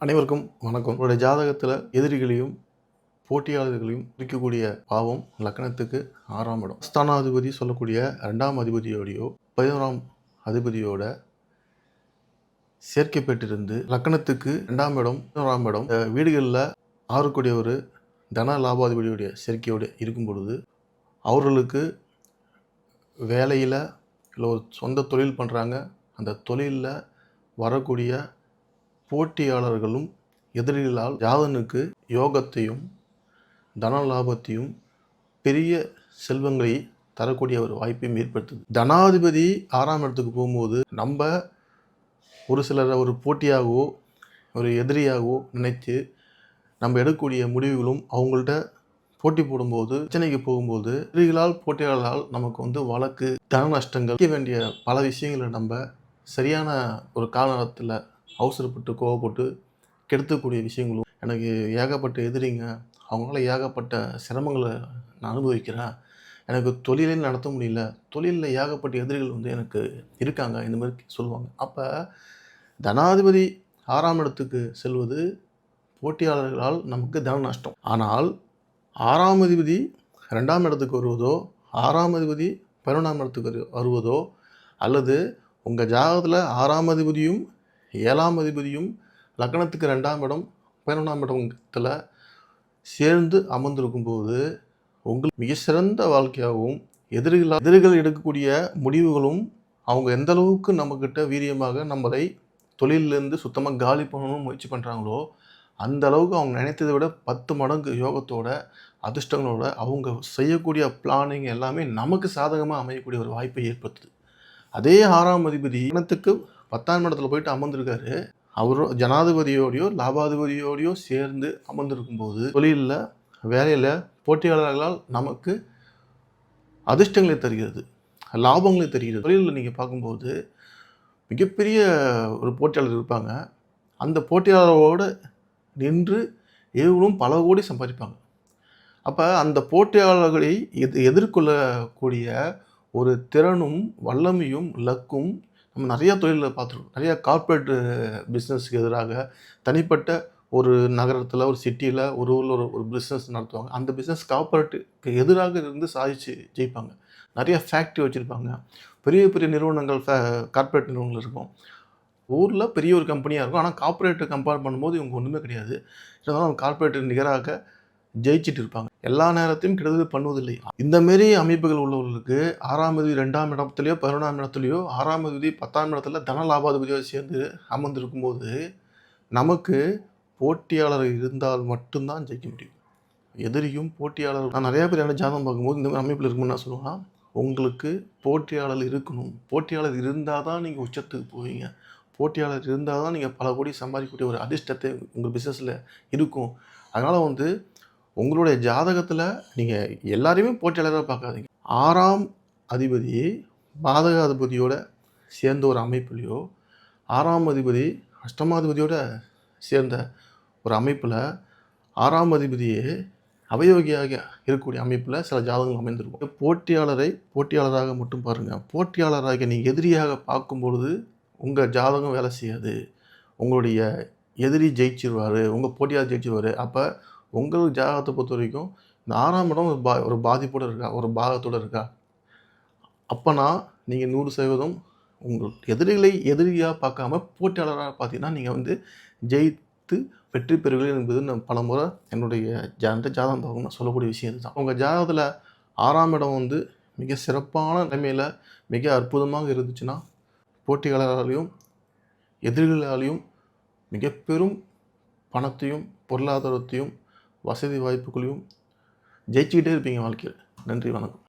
அனைவருக்கும் வணக்கம். உங்களுடைய ஜாதகத்தில் எதிரிகளையும் போட்டியாளர்களையும் இருக்கக்கூடிய பாவம் லக்னத்துக்கு ஆறாம் இடம். ஸ்தானாதிபதி சொல்லக்கூடிய ரெண்டாம் அதிபதியோடையோ பதினோராம் அதிபதியோட சேர்க்கை பெற்றிருந்து லக்னத்துக்கு ரெண்டாம் இடம் பதினோராம் இடம் வீடுகளில் ஆறுக்கூடிய ஒரு தன லாபாதிபதியுடைய சேர்க்கையோடு இருக்கும் பொழுது அவர்களுக்கு வேலையில் இல்லை ஒரு சொந்த தொழில் பண்ணுறாங்க அந்த தொழிலில் வரக்கூடிய போட்டியாளர்களும் எதிரிகளால் ஜாதனுக்கு யோகத்தையும் தன லாபத்தையும் பெரிய செல்வங்களை தரக்கூடிய ஒரு வாய்ப்பையும் ஏற்படுத்துது. தனாதிபதி ஆறாம் இடத்துக்கு போகும்போது நம்ம ஒரு சிலரை ஒரு போட்டியாகவோ ஒரு எதிரியாகவோ நினைத்து நம்ம எடுக்கக்கூடிய முடிவுகளும் அவங்கள்ட்ட போட்டி போடும்போது பிரச்சனைக்கு போகும்போது எதிரிகளால் போட்டியாளர்களால் நமக்கு வந்து வழக்கு தன நஷ்டங்கள் வேண்டிய பல விஷயங்களை நம்ம சரியான ஒரு காலத்தில் அவசரப்பட்டு கோவப்பட்டு கெடுத்துக்கூடிய விஷயங்களும் எனக்கு ஏகப்பட்ட எதிரிங்க. அவங்களால ஏகப்பட்ட சிரமங்களை நான் அனுபவிக்கிறேன். எனக்கு தொழிலே நடத்த முடியல. தொழிலில் ஏகப்பட்ட எதிரிகள் வந்து எனக்கு இருக்காங்க. இந்த மாதிரி சொல்லுவாங்க. அப்போ தனாதிபதி ஆறாம் இடத்துக்கு செல்வது போட்டியாளர்களால் நமக்கு தன நஷ்டம். ஆனால் ஆறாம் அதிபதி ரெண்டாம் இடத்துக்கு வருவதோ ஆறாம் அதிபதி பதினொன்றாம் இடத்துக்கு வரு- வருவதோ அல்லது உங்கள் ஜாதகத்தில் ஆறாம் அதிபதியும் ஏழாம் அதிபதியும் லக்னத்துக்கு ரெண்டாம் இடம் பதினொன்றாம் இடத்துல சேர்ந்து அமர்ந்திருக்கும் போது உங்களுக்கு மிக சிறந்த வாழ்க்கையாகவும் எதிரிகள் எதிரிகள் எடுக்கக்கூடிய முடிவுகளும் அவங்க எந்த அளவுக்கு நம்மக்கிட்ட வீரியமாக நம்மளை தொழிலிருந்து சுத்தமாக காலி பண்ணணும்னு முயற்சி பண்ணுறாங்களோ அந்த அளவுக்கு அவங்க நினைத்ததை விட பத்து மடங்கு யோகத்தோட அதிர்ஷ்டங்களோட அவங்க செய்யக்கூடிய பிளானிங் எல்லாமே நமக்கு சாதகமாக அமையக்கூடிய ஒரு வாய்ப்பை ஏற்படுத்துது. அதே ஆறாம் அதிபதி இனத்துக்கு பத்தாம் இடத்துல போயிட்டு அமர்ந்திருக்காரு. அவரும் ஜனாதிபதியோடையோ லாபாதிபதியோடையோ சேர்ந்து அமர்ந்திருக்கும் போது தொழிலில் வேலையில் போட்டியாளர்களால் நமக்கு அதிர்ஷ்டங்களை தருகிறது லாபங்களை தருகிறது. தொழிலில் நீங்கள் பார்க்கும்போது மிகப்பெரிய ஒரு போட்டியாளர் இருப்பாங்க. அந்த போட்டியாளரோட நின்று இவங்களும் பல கோடி சம்பாதிப்பாங்க. அப்போ அந்த போட்டியாளர்களை எது எதிர்கொள்ளக்கூடிய ஒரு திறனும் வல்லமையும் லக்கும் நம்ம நிறையா தொழிலில் பார்த்துருக்கோம். நிறையா கார்ப்பரேட் பிஸ்னஸ்க்கு எதிராக தனிப்பட்ட ஒரு நகரத்தில் ஒரு சிட்டியில் ஒரு ஊரில் ஒரு ஒரு பிஸ்னஸ் நடத்துவாங்க. அந்த பிஸ்னஸ் கார்ப்பரேட்டுக்கு எதிராக இருந்து சாதிச்சு ஜெயிப்பாங்க. நிறைய ஃபேக்ட்ரி வச்சுருப்பாங்க. பெரிய பெரிய நிறுவனங்கள் கார்ப்பரேட் நிறுவனங்கள் இருக்கும். ஊரில் பெரிய ஒரு கம்பெனியாக இருக்கும். ஆனால் கார்ப்பரேட்டை கம்பேர் பண்ணும்போது இவங்க ஒன்றுமே கிடையாது. இருந்தாலும் அவங்க கார்ப்பரேட்டுக்கு நிகராக ஜெயிச்சிட்டு இருப்பாங்க. எல்லா நேரத்தையும் கெடுதல் பண்ணுவதில்லை. இந்த மாரி அமைப்புகள் உள்ளவர்களுக்கு ஆறாம் தேதி ரெண்டாம் இடத்துலையோ பதினொன்றாம் இடத்துலையோ ஆறாம் தேதி பத்தாம் இடத்துல தன லாபாதிபதியாக சேர்ந்து அமர்ந்திருக்கும் போது நமக்கு போட்டியாளர் இருந்தால் மட்டும்தான் ஜெயிக்க முடியும். எதிரியும் போட்டியாளர் நான் நிறையா பேர் என்ன ஜாதகம் பார்க்கும்போது இந்த மாதிரி அமைப்பில் இருக்கும்னு நான் சொல்லுவேன். உங்களுக்கு போட்டியாளர் இருக்கணும். போட்டியாளர் இருந்தால் தான் நீங்கள் உச்சத்துக்கு போவீங்க. போட்டியாளர் இருந்தால் தான் நீங்கள் பல கோடி சம்பாதிக்கக்கூடிய ஒரு அதிர்ஷ்டத்தை உங்கள் பிஸ்னஸில் இருக்கும். அதனால் வந்து உங்களுடைய ஜாதகத்தில் நீங்கள் எல்லாரையுமே போட்டியாளராக பார்க்காதீங்க. ஆறாம் அதிபதி பாதக சேர்ந்த ஒரு அமைப்புலையோ ஆறாம் அதிபதி அஷ்டமாதிபதியோட சேர்ந்த ஒரு அமைப்பில் ஆறாம் அதிபதியே அவயோகியாக இருக்கக்கூடிய அமைப்பில் சில ஜாதகங்கள் அமைந்திருக்கும். போட்டியாளரை போட்டியாளராக மட்டும் பாருங்கள் போட்டியாளராக நீங்கள் எதிரியாக பார்க்கும் பொழுது உங்கள் ஜாதகம் வேலை செய்யாது. உங்களுடைய எதிரி ஜெயிச்சிருவார் உங்கள் போட்டியாளர் ஜெயிச்சிருவார். அப்போ உங்கள் ஜாதகத்தை பொறுத்த வரைக்கும் இந்த ஆறாம் இடம் ஒரு பா ஒரு பாதிப்போடு இருக்கா? ஒரு பாகத்தோடு இருக்கா? அப்போனா நீங்கள் நூறு சதவீதம் உங்கள் எதிரிகளை எதிரியாக பார்க்காம போட்டியாளராக பார்த்தீங்கன்னா நீங்கள் வந்து ஜெயித்து வெற்றி பெறுவீர்கள் என்பது நான் பல முறை என்னுடைய ஜாத ஜாதகம் பார்க்கும் நான் சொல்லக்கூடிய விஷயம் இதுதான். உங்கள் ஜாதகத்தில் ஆறாம் இடம் வந்து மிக சிறப்பான நிலைமையில் மிக அற்புதமாக இருந்துச்சுன்னா போட்டியாளராலையும் எதிரிகளாலையும் மிக பெரும் பணத்தையும் பொருளாதாரத்தையும் வசதி வாய்ப்புகளையும் ஜெயிச்சுக்கிட்டே இருப்பீங்க வாழ்க்கையில். நன்றி வணக்கம்.